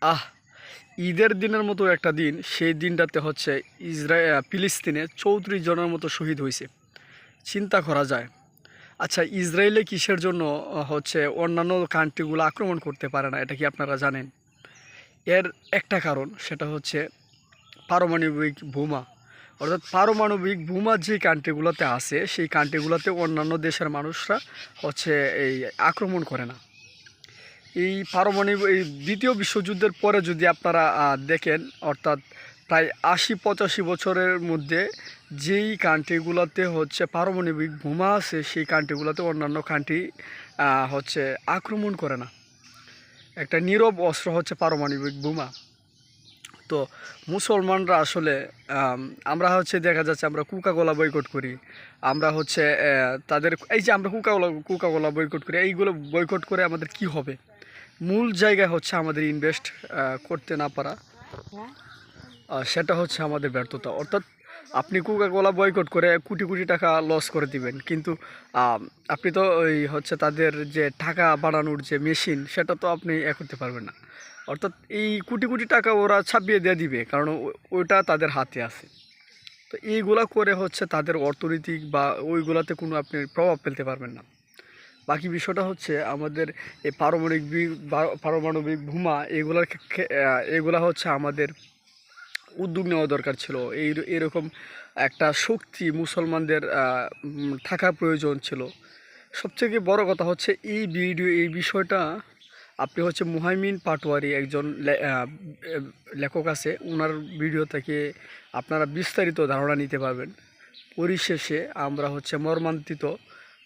আহ, ঈদের দিনের মতো একটা দিন, সেই দিনটাতে হচ্ছে ইসরায়েল ফিলিস্তিনে চৌত্রিশ জনের মতো শহীদ হয়েছে। চিন্তা করা যায়। আচ্ছা ইসরায়েলে কিসের জন্য হচ্ছে অন্যান্য কান্ট্রিগুলো আক্রমণ করতে পারে না, এটা কি আপনারা জানেন? এর একটা কারণ, সেটা হচ্ছে পারমাণবিক বোমা। অর্থাৎ পারমাণবিক বোমা যে কান্ট্রিগুলোতে আছে, সেই কান্ট্রিগুলোতে অন্যান্য দেশের মানুষরা হচ্ছে এই আক্রমণ করে না। এই পারমাণবিক, এই দ্বিতীয় বিশ্বযুদ্ধের পরে যদি আপনারা দেখেন, অর্থাৎ প্রায় আশি পঁচাশি বছরের মধ্যে যেই কান্ট্রিগুলোতে হচ্ছে পারমাণবিক বোমা আছে, সেই কান্ট্রিগুলোতে অন্যান্য কান্ট্রি হচ্ছে আক্রমণ করে না। একটা নীরব অস্ত্র হচ্ছে পারমাণবিক বোমা। তো মুসলমানরা আসলে আমরা হচ্ছে দেখা যাচ্ছে আমরা কুকাকোলা বয়কট করি। আমরা হচ্ছে তাদের, এই যে আমরা কুকাকোলা কুকাকোলা বয়কট করি, এইগুলো বয়কট করে আমাদের কি হবে? মূল জায়গায় হচ্ছে আমাদের ইনভেস্ট করতে না পারা। আহ, সেটা হচ্ছে আমাদের ব্যর্থতা। অর্থাৎ আপনি কোকাকোলা বয়কট করে কোটি কোটি টাকা লস করে দিবেন। কিন্তু আপনি তো ওই হচ্ছে তাদের যে টাকা বাড়ানোর যে মেশিন সেটা তো আপনি এ করতে পারবেন না। অর্থাৎ এই কোটি কোটি টাকা ওরা ছাপিয়ে দিয়ে দিবে কারণ ওইটা তাদের হাতে আছে। তো এইগুলা করে হচ্ছে তাদের অর্থনৈতিক বা ওইগুলাতে কোনো আপনি প্রভাব ফেলতে পারবেন না। বাকি বিষয়টা হচ্ছে আমাদের এই পারমাণবিক পারমাণবিক ভূমা এগুলার এগুলা হচ্ছে আমাদের উদ্যোগ নেওয়া দরকার ছিল। এই এরকম একটা শক্তি মুসলমানদের থাকা প্রয়োজন ছিল। সবথেকে বড় কথা হচ্ছে এই ভিডিও, এই বিষয়টা আপনি হচ্ছে মুহাইমিন পাটোয়ারি একজন লেখক আছে ওনার ভিডিও থেকে আপনারা বিস্তারিত ধারণা নিতে পারবেন। পরিশেষে আমরা হচ্ছে মর্মান্তিত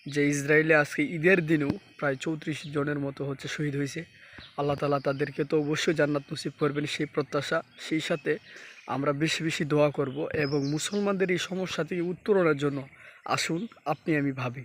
যে ইসরায়েলে আজকে ঈদের দিনেও প্রায় চৌত্রিশ জনের মতো হচ্ছে শহীদ হয়েছে। আল্লাহ তালা তাদেরকে তো অবশ্যই জান্নাত নসিব করবেন সেই প্রত্যাশা, সেই সাথে আমরা বেশি বেশি দোয়া করব এবং মুসলমানদের এই সমস্যা থেকে উত্তরণের জন্য আসুন, আপনি আমি ভাবি।